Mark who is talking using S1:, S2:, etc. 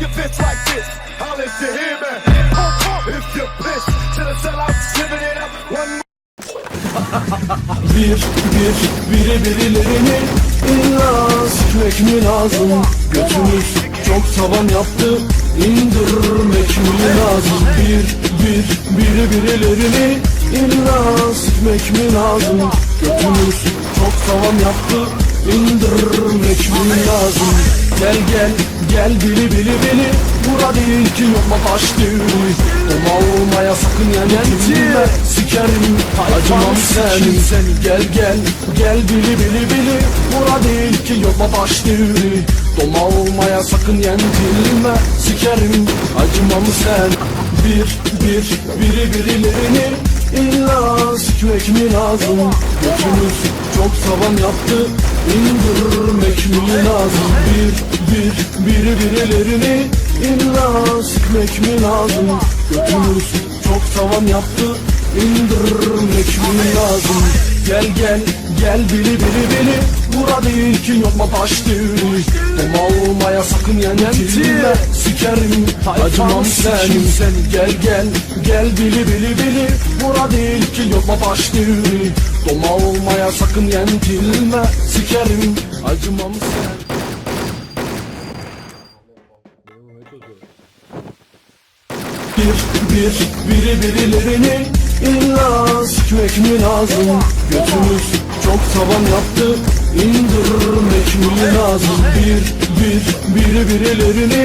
S1: your bitch like this. Holla if you hear me. If you're pissed, to the sellouts, living it up. One
S2: Bir, bir, biri birilerini illa sikmek mi lazım? Götümüz çok tavan yaptı, indirmek mi lazım? Bir, bir, biri birilerini illa sikmek mi lazım? Götümüz çok tavan yaptı, indirmek mi lazım? Gel gel, gel bili bili bili, bura değil ki yokma taş düğünü. Doma olmaya sakın yenilme, sikerim, acımam senin seni Gel gel, gel bili bili bili, bura değil ki yokma taş düğünü. Doma olmaya sakın yenilme, sikerim, acımam sen Bir, bir, biri birilerini illa sikmek mi lazım? Götümüz çok tavan yaptı, indirmek mi lazım? Bir, biri birilerini illa sikmek mi lazım? Götümüz çok tavan yaptı, indirmek mi lazım? Gel gel, gel bili bili bili, bura değil ki yokma taş düğünü. Doma olmaya sakın yenilme, sikerim, acımam senin seni. Gel gel, gel bili bili bili, bura değil ki yokma taş düğünü. Doma olmaya sakın yenilme, sikerim, acımam sen. Bir, bir, biri birilerini illa sikmek mi lazım? Götümüz çok tavan yaptı, indirmek mi lazım? Bir, bir, biri birilerini